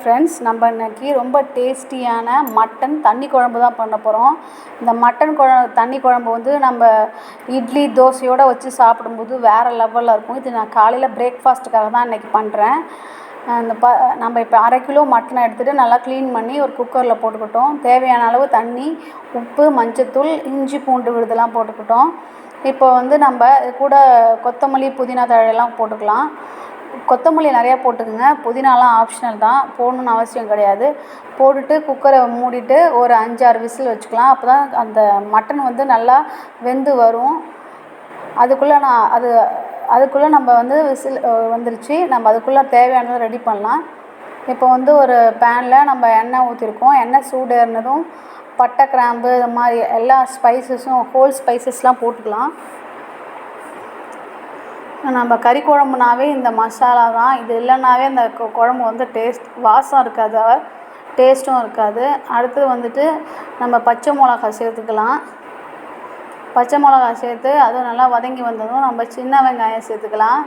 Friends நம்ம இன்றைக்கி ரொம்ப டேஸ்டியான மட்டன் தண்ணி குழம்பு தான் பண்ண போகிறோம் இந்த மட்டன் குழ தண்ணி குழம்பு வந்து நம்ம இட்லி தோசையோடு வச்சு சாப்பிடும்போது வேறு லெவலில் இருக்கும். இது நான் காலையில் பிரேக்ஃபாஸ்ட்டுக்காக தான் இன்றைக்கி பண்ணுறேன் இந்த ப நம்ம இப்போ அரை கிலோ மட்டனை எடுத்துகிட்டு நல்லா க்ளீன் பண்ணி ஒரு குக்கரில் போட்டுக்கிட்டோம். தேவையான அளவு தண்ணி உப்பு மஞ்சத்தூள் இஞ்சி பூண்டு விழுதெல்லாம் போட்டுக்கிட்டோம். இப்போ வந்து நம்ம கூட கொத்தமல்லி புதினா தழையெல்லாம் போட்டுக்கலாம். கொத்தமல்லி நிறையா போட்டுக்கோங்க. புதினாலாம் ஆப்ஷனல் தான். போடணுன்னு அவசியம் கிடையாது. போட்டுட்டு குக்கரை மூடிட்டு ஒரு அஞ்சாறு விசில் வச்சுக்கலாம். அப்போ தான் அந்த மட்டன் வந்து நல்லா வெந்து வரும். அதுக்குள்ளே நான் அது அதுக்குள்ளே நம்ம வந்து விசில் வந்துருச்சு. நம்ம அதுக்குள்ளே தேவையானதை ரெடி பண்ணலாம். இப்போ வந்து ஒரு பேனில் நம்ம எண்ணெய் ஊற்றிருக்கோம் எண்ணெய் சூடேறினதும் பட்டை கிராம்பு இது மாதிரி எல்லா ஸ்பைசஸும் ஹோல் ஸ்பைசஸ்லாம் போட்டுக்கலாம். நம்ம கறி குழம்புனாவே இந்த மசாலா தான். இது இல்லைனாவே இந்த குழம்பு வந்து டேஸ்ட் வாசம் இருக்காது. டேஸ்ட்டும் இருக்காது. அடுத்தது வந்துட்டு நம்ம பச்சை மிளகா சேர்த்துக்கலாம். பச்சை மிளகா சேர்த்து அதுவும் நல்லா வதங்கி வந்ததும் நம்ம சின்ன வெங்காயம் சேர்த்துக்கலாம்.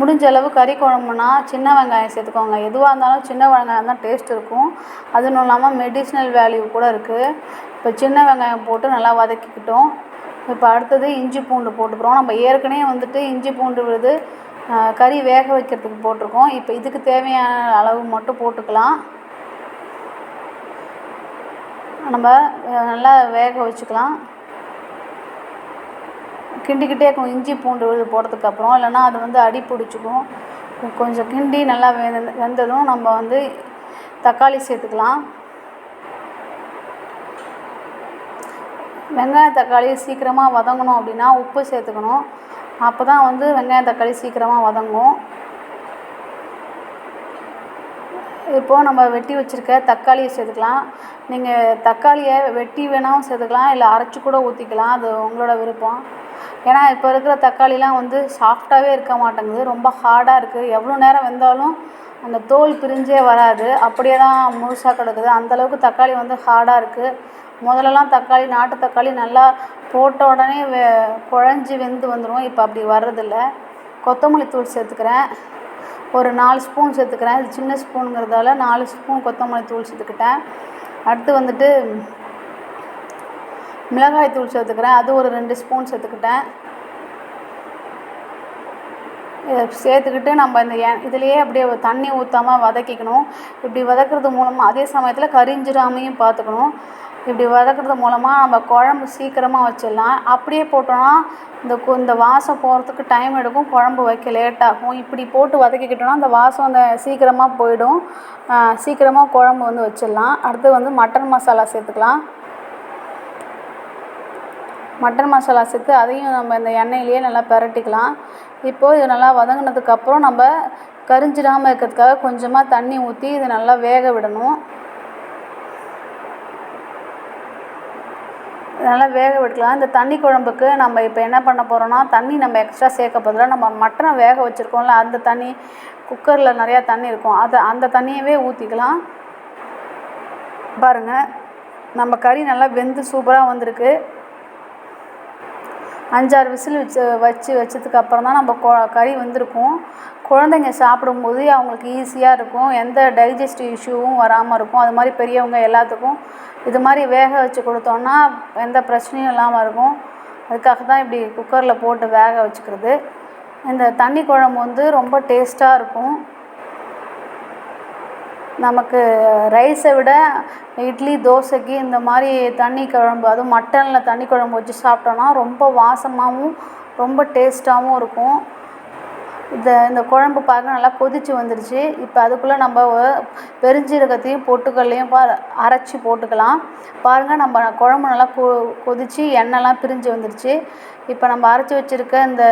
முடிஞ்ச அளவு கறி குழம்புனா சின்ன வெங்காயம் சேர்த்துக்கோங்க. எதுவாக இருந்தாலும் சின்ன வெங்காயம் தான் டேஸ்ட் இருக்கும். அதுவும் இல்லாமல் மெடிஷ்னல் வேல்யூ கூட இருக்குது இப்போ சின்ன வெங்காயம் போட்டு நல்லா வதக்கிக்கிட்டோம். இப்போ அடுத்தது இஞ்சி பூண்டு போட்டுக்கிறோம். நம்ம ஏற்கனவே வந்துட்டு இஞ்சி பூண்டு விழுது கறி வேக வைக்கிறதுக்கு போட்டிருக்கோம். இப்போ இதுக்கு தேவையான அளவு மட்டும் போட்டுக்கலாம். நம்ம நல்லா வேக வச்சுக்கலாம். கிண்டிக்கிட்டே இருக்கும். இஞ்சி பூண்டு விழுது போட்டதுக்கப்புறம் இல்லைன்னா அது வந்து அடி பிடிச்சிக்கும். கொஞ்சம் கிண்டி நல்லா வெந்த வெந்ததும் நம்ம வந்து தக்காளி சேர்த்துக்கலாம். வெங்காயம் தக்காளி சீக்கிரமாக வதங்கணும் அப்படின்னா உப்பு சேர்த்துக்கணும். அப்போ தான் வந்து வெங்காயம் தக்காளி சீக்கிரமாக வதங்கும். இப்போது நம்ம வெட்டி வச்சுருக்க தக்காளியை சேர்த்துக்கலாம். நீங்கள் தக்காளியை வெட்டி வேணாலும் சேர்த்துக்கலாம் இல்லை அரைச்சி கூட ஊற்றிக்கலாம் அது உங்களோட விருப்பம். ஏன்னா இப்போ இருக்கிற தக்காளிலாம் வந்து சாஃப்டாகவே இருக்க மாட்டேங்குது. ரொம்ப ஹார்டாக இருக்குது எவ்வளோ நேரம் வெந்தாலும் அந்த தோல் பிரிஞ்சே வராது. அப்படியே தான் முழுசாக கிடக்குது அந்தளவுக்கு தக்காளி வந்து ஹார்டாக இருக்குது முதல்லலாம் தக்காளி நாட்டு தக்காளி நல்லா போட்ட உடனே வெ குழஞ்சி வெந்து வந்துடும் இப்போ அப்படி வர்றதில்ல. கொத்தமல்லி தூள் சேர்த்துக்கிறேன். ஒரு நாலு ஸ்பூன் சேர்த்துக்கிறேன். இது சின்ன ஸ்பூனுங்கிறதால நாலு ஸ்பூன் கொத்தமல்லி தூள் சேர்த்துக்கிட்டேன். அடுத்து வந்துட்டு மிளகாய் தூள் சேர்த்துக்கிறேன். அது ஒரு ரெண்டு ஸ்பூன் சேர்த்துக்கிட்டேன். இதை சேர்த்துக்கிட்டு நம்ம இந்த எ இதுலேயே அப்படியே தண்ணி ஊற்றாமல் வதக்கிக்கணும். இப்படி வதக்கிறது மூலமாக அதே சமயத்தில் கரிஞ்சிடாமையும் பார்த்துக்கணும் இப்படி வதக்கிறது மூலமாக நம்ம குழம்பு சீக்கிரமாக வச்சிடலாம். அப்படியே போட்டோன்னா இந்த கு இந்த வாசம் போகிறதுக்கு டைம் எடுக்கும். குழம்பு வைக்க லேட் ஆகும். இப்படி போட்டு வதக்கிக்கிட்டோன்னா அந்த வாசம் அந்த சீக்கிரமாக போயிடும். சீக்கிரமாக குழம்பு வந்து வச்சிடலாம். அடுத்து வந்து மட்டன் மசாலா சேர்த்துக்கலாம். மட்டன் மசாலா சேர்த்து அதையும் நம்ம இந்த எண்ணெயிலேயே நல்லா பிரட்டிக்கலாம். இப்போது இது நல்லா வதங்கினதுக்கப்புறம் நம்ம கரிஞ்சிடாமல் இருக்கிறதுக்காக கொஞ்சமாக தண்ணி ஊற்றி இதை நல்லா வேக விடணும். நல்லா வேக விட்டுக்கலாம். இந்த தண்ணி குழம்புக்கு நம்ம இப்போ என்ன பண்ண போகிறோம்னா தண்ணி நம்ம எக்ஸ்ட்ரா சேர்க்க பதிலாக நம்ம மட்டனை வேக வச்சுருக்கோம்ல அந்த தண்ணி குக்கரில் நிறையா தண்ணி இருக்கும். அதை அந்த தண்ணியவே ஊற்றிக்கலாம் பாருங்கள் நம்ம கறி நல்லா வெந்து சூப்பராக வந்திருக்கு. அஞ்சாறு விசில் வச்சு வச்சு வச்சதுக்கு அப்புறம் தான் நம்ம கொ கறி வந்திருக்கும். குழந்தைங்க சாப்பிடும்போது அவங்களுக்கு ஈஸியாக இருக்கும். எந்த டைஜஸ்டிவ் இஷ்யூவும் வராமல் இருக்கும். அது மாதிரி பெரியவங்க எல்லாத்துக்கும் இது மாதிரி வேக வச்சு கொடுத்தோன்னா எந்த பிரச்சனையும் இல்லாமல் இருக்கும். அதுக்காக தான் இப்படி குக்கரில் போட்டு வேக வச்சுக்கிறது. இந்த தண்ணி குழம்பு வந்து ரொம்ப டேஸ்ட்டாக இருக்கும். நமக்கு ரைஸை விட இட்லி தோசைக்கு இந்த மாதிரி தண்ணி குழம்பு அதுவும் மட்டனில் தண்ணி குழம்பு வச்சு சாப்பிட்டோன்னா ரொம்ப வாசமாகவும் ரொம்ப டேஸ்ட்டாகவும் இருக்கும். இந்த இந்த குழம்பு பார்க்க நல்லா கொதித்து வந்துடுச்சு இப்போ அதுக்குள்ளே நம்ம பெருஞ்சீரகத்தையும் பொட்டுக்கல்லையும் பா அரைச்சி போட்டுக்கலாம். பாருங்கள் நம்ம குழம்பு நல்லா கொ கொதித்து எண்ணெய்லாம் பிரிஞ்சு வந்துடுச்சு இப்போ நம்ம அரைச்சி வச்சுருக்க இந்த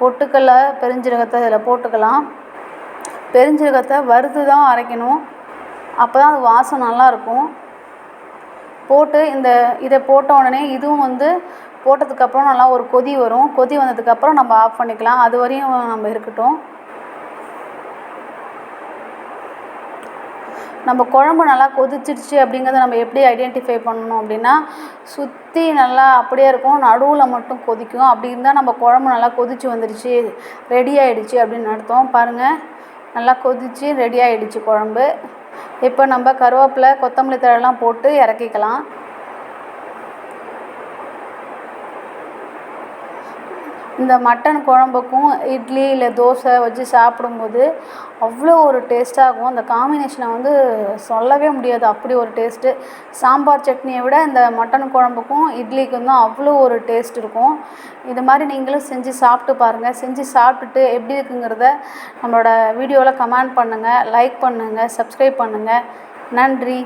பொட்டுக்கல்லை பெருஞ்சீரகத்தை இதில் போட்டுக்கலாம். பெருஞ்சீரகத்தை வறுத்து தான் அரைக்கணும். அப்போ தான் அது வாசம் நல்லாயிருக்கும். போட்டு இந்த இதை போட்ட உடனே இதுவும் வந்து போட்டதுக்கப்புறம் நல்லா ஒரு கொதி வரும். கொதி வந்ததுக்கப்புறம் நம்ம ஆஃப் பண்ணிக்கலாம். அது வரையும் நம்ம இருக்கட்டும். நம்ம குழம்பு நல்லா கொதிச்சிடுச்சு அப்படிங்கிறத நம்ம எப்படி ஐடென்டிஃபை பண்ணணும் அப்படின்னா சுற்றி நல்லா அப்படியே இருக்கும். நடுவில் மட்டும் கொதிக்கும். அப்படி இருந்தால் நம்ம குழம்பு நல்லா கொதிச்சு வந்துடுச்சு ரெடி ஆகிடுச்சு அப்படின்னு அர்த்தம். பாருங்கள் நல்லா கொதிச்சு ரெடி ஆகிடுச்சு குழம்பு. இப்போ நம்ம கருவேப்பிலை கொத்தமல்லி தழைலாம் போட்டு இறக்கிக்கலாம். இந்த மட்டன் குழம்புக்கும் இட்லி இல்லை தோசை வச்சு சாப்பிடும்போது அவ்வளோ ஒரு டேஸ்ட்டாக இருக்கும். அந்த காம்பினேஷனை வந்து சொல்லவே முடியாது. அப்படி ஒரு டேஸ்ட்டு சாம்பார் சட்னியை விட இந்த மட்டன் குழம்புக்கும் இட்லிக்கும் தான் அவ்வளோ ஒரு டேஸ்ட் இருக்கும். இது மாதிரி நீங்களும் செஞ்சு சாப்பிட்டு பாருங்கள் செஞ்சு சாப்பிட்டுட்டு எப்படி இருக்குங்கிறத நம்மளோட வீடியோவில் கமெண்ட் பண்ணுங்கள் லைக் பண்ணுங்கள் சப்ஸ்கிரைப் பண்ணுங்கள் நன்றி.